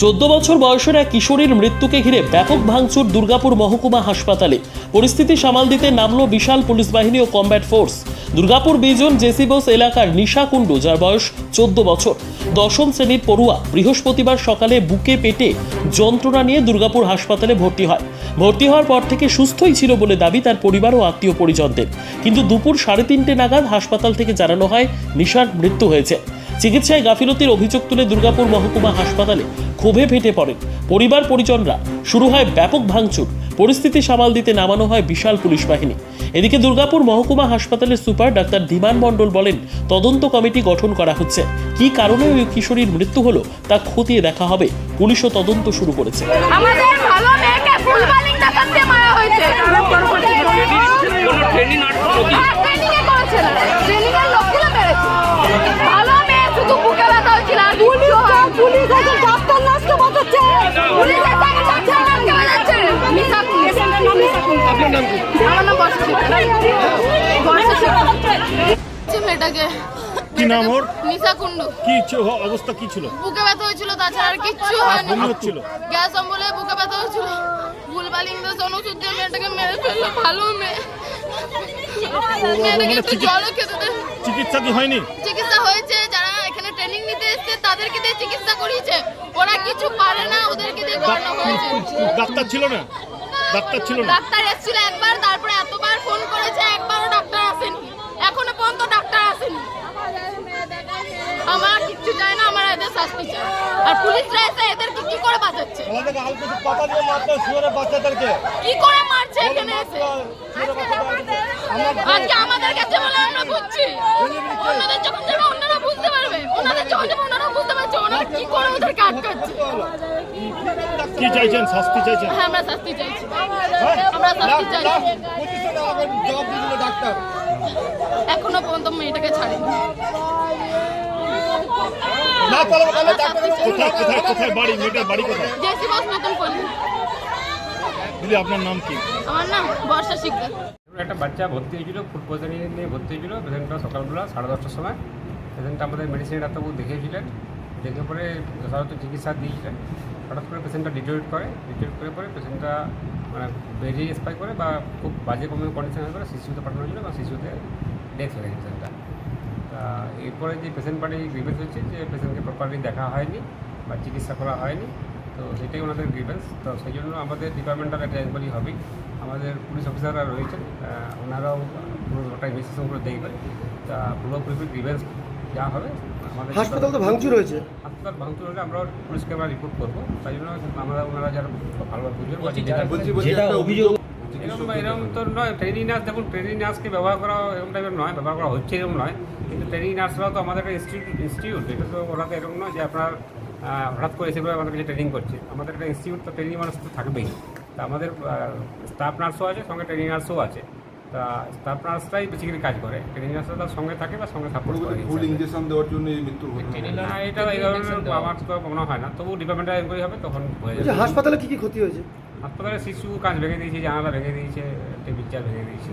চোদ্দ বছর বয়সের এক কিশোরীর মৃত্যুকে ঘিরে ব্যাপক ভাঙচুর দুর্গাপুর মহকুমা হাসপাতালে। পরিস্থিতি সামাল দিতে নামলো বিশাল পুলিশ বাহিনী ও combat force. Durgapur Bijan JC Bose এলাকার নিশা কুণ্ডু, যার বয়স চোদ্দ বছর। দশম শ্রেণির পড়ুয়া বৃহস্পতিবার সকালে বুকে পেটে যন্ত্রণা নিয়ে দুর্গাপুর হাসপাতালে ভর্তি হয়। ভর্তি হওয়ার পর থেকে সুস্থই ছিল বলে দাবি তার পরিবার ও আত্মীয় পরিজনদের। কিন্তু দুপুর সাড়ে তিনটে নাগাদ হাসপাতাল থেকে জানানো হয়, নিশার মৃত্যু হয়েছে। চিকিৎসায় গাফিলতির অভিযোগ তুলে দুর্গাপুর মহকুমা হাসপাতালে ক্ষোভে ফেটে পড়েন। পরিবার পরিজনরা, শুরু হয় ব্যাপক ভাঙচুর। পরিস্থিতি সামাল দিতে নামানো হয় বিশাল পুলিশ বাহিনী। এদিকে দুর্গাপুর মহকুমা হাসপাতালের সুপার ডাক্তার ধীমান মণ্ডল বলেন, তদন্ত কমিটি গঠন করা হচ্ছে। কি কারণে ওই কিশোরীর মৃত্যু হলো তা খতিয়ে দেখা হবে। পুলিশও তদন্ত শুরু করেছে। আমাদের ভালো মেয়েকে ফুল মালিক ডাকাত দিয়ে মারা হয়েছে। ট্রেনিং আটকে আর ট্রেনিং এ করেছে ট্রেনিং এর লোকগুলো মেরেছে। ভালো মেয়ে শুধু বুকে ব্যথা হয়েছিল আর পুলিশ পুলিশ এখন ডাক্তার নার্সকে বাঁচাচ্ছে পুলিশ এখন ডাক্তার নার্সকে বাঁচাচ্ছে মিসা পুলিশ। কি? আমার নাম বর্ষা শেখ শেখ মেয়েটাকে। কি নাম ওর? নিশা কুন্ডু কি অবস্থা কি ছিল? বুকে ব্যথা হয়েছিল তাছাড়া আর কিচ্ছু হয়নি। হচ্ছিল? গ্যাস অম্বলে বুকে ব্যথা হয়েছিল। ভুলভাল ইংরেজ অনুষদ দিয়ে মেয়েটাকে মেরে ফেলল। ভালো মেয়ে। মেয়েটাকে একটু জলও খেতে চিকিৎসা কি হয়নি? চিকিৎসা হয়েছে যারা এখানে ট্রেনিং নিতে এসছে তাদেরকে দিয়ে চিকিৎসা করিয়েছে। ওরা কিছু পারে না ওদেরকে দিয়ে করানো হয়েছে। ডাক্তার ছিল না? ডাক্তার ছিল না? ডাক্তার এসেছিল একবার তারপরে এতবার ফোন করেছে একবারও ডাক্তার আসেনি এখনও পর্যন্ত ডাক্তার আসেনি আমার কিচ্ছু চাই না আমার এদের শাস্তি চাই আর পুলিশরা এসে এদেরকে কি করে বাঁচাচ্ছে? পাতা দিয়ে মারতে শুয়ারে বাচ্চাদেরকে। কি করে মারছে এখানে এসে? আজকে আমাদের কাছে বলে আমরা বুঝছি। অন্যদের যখন যাবে অন্যরা বুঝতে পারবে। ওনাদের যখন যাবে ওনারা বুঝতে পারছে। ওনারা কি করে ওদেরকে আটকাচ্ছে? কি চাইছেন? শাস্তি চাইছেন? হ্যাঁ আমরা শাস্তি চাইছি। আমরা শাস্তি চাইছি। ডাক্তার। এখনও পর্যন্ত মেয়েটাকে ছাড়েনি। কোথায় কোথায় কোথায় বাড়ি মেয়েটার বাড়ি কোথায়? জেসি বস নতুন করলি দিদি আপনার নাম কি? আমার নাম বর্ষা শিকদার। একটা বাচ্চা ভর্তি হয়েছিল ফুড পয়জনিং নিয়ে ভর্তি হয়েছিল পেশেন্টটা সকালবেলা সাড়ে দশটার সময়। পেশেন্টটা আমাদের মেডিসিন ডাক্তারবাবু দেখিয়েছিলেন দেখে পরে যথাযথ চিকিৎসা দিয়েছিলেন। হঠাৎ করে পেশেন্টটা ডিটোরিট করে ডিটোরিট করে পরে পেশেন্টটা মানে বেরিয়ে এক্সপাই করে বা খুব বাজে কোনো কন্ডিশন হয়ে পরে শিশুতে পাঠানো হয়েছিল বা শিশুতে ডেথ হয়ে গেছে পেশেন্টটা এরপরে যে পেশেন্ট পার্টি গ্রিভেন্স হচ্ছে যে পেশেন্টকে প্রপারলি দেখা হয়নি বা চিকিৎসা করা হয়নি তো সেটাই ওনাদের গ্রিভেন্স তো সেই জন্য আমাদের ডিপার্টমেন্টাল একটা এনকোয়ারি হবেই আমাদের পুলিশ অফিসাররা রয়েছেন ওনারাও পুরো ওটা ইনভেস্টিগেশন করে দেখবেন। তা পুরোপুরি গ্রিভেন্স যা হবে আমাদের হাসপাতাল তো ভাঙচুর হয়েছে। হাসপাতাল ভাঙচুর হলে আমরা পুলিশকে আমরা রিপোর্ট করব। তাই জন্য আমরা ওনারা যারা ভালোভাবে বুঝবেন যেটা- যেটা অভিযোগ এরকম এরকম তো নয়। ট্রেনিং নার্স দেখুন ট্রেনিং নার্সকে ব্যবহার করা এরকম টাইপের নয় ব্যবহার করা হচ্ছে এরকম নয়। কিন্তু ট্রেনিং নার্সরাও তো আমাদের একটা ইনস্টিটিউট ইনস্টিটিউট এটা তো ওরা তো এরকম নয় যে আপনার হঠাৎ করে এসে আমাদের কাছে ট্রেনিং করছে। আমাদের একটা ইনস্টিটিউট তো ট্রেনিং মানুষ তো থাকবেই। তা আমাদের স্টাফ নার্সও আছে সঙ্গে ট্রেনিং নার্সও আছে। তা স্টাফ নার্সরাই বেসিক্যালি কাজ করে। ট্রেনিং নার্সরা তার সঙ্গে থাকে বা সঙ্গে সাপোর্ট করে। ভুল ইঞ্জেকশন দেওয়ার জন্য এই মৃত্যু না এটা এই ধরনের আমার তো মনে হয় না। তবু ডিপার্টমেন্টাল এনকোয়ারি হবে তখন হয়ে যাবে। হাসপাতালে কি কি ক্ষতি হয়েছে? হাসপাতালে শিশু কাজ ভেঙে দিয়েছে জানালা ভেঙে দিয়েছে টেবিল চেয়ার ভেঙে দিয়েছে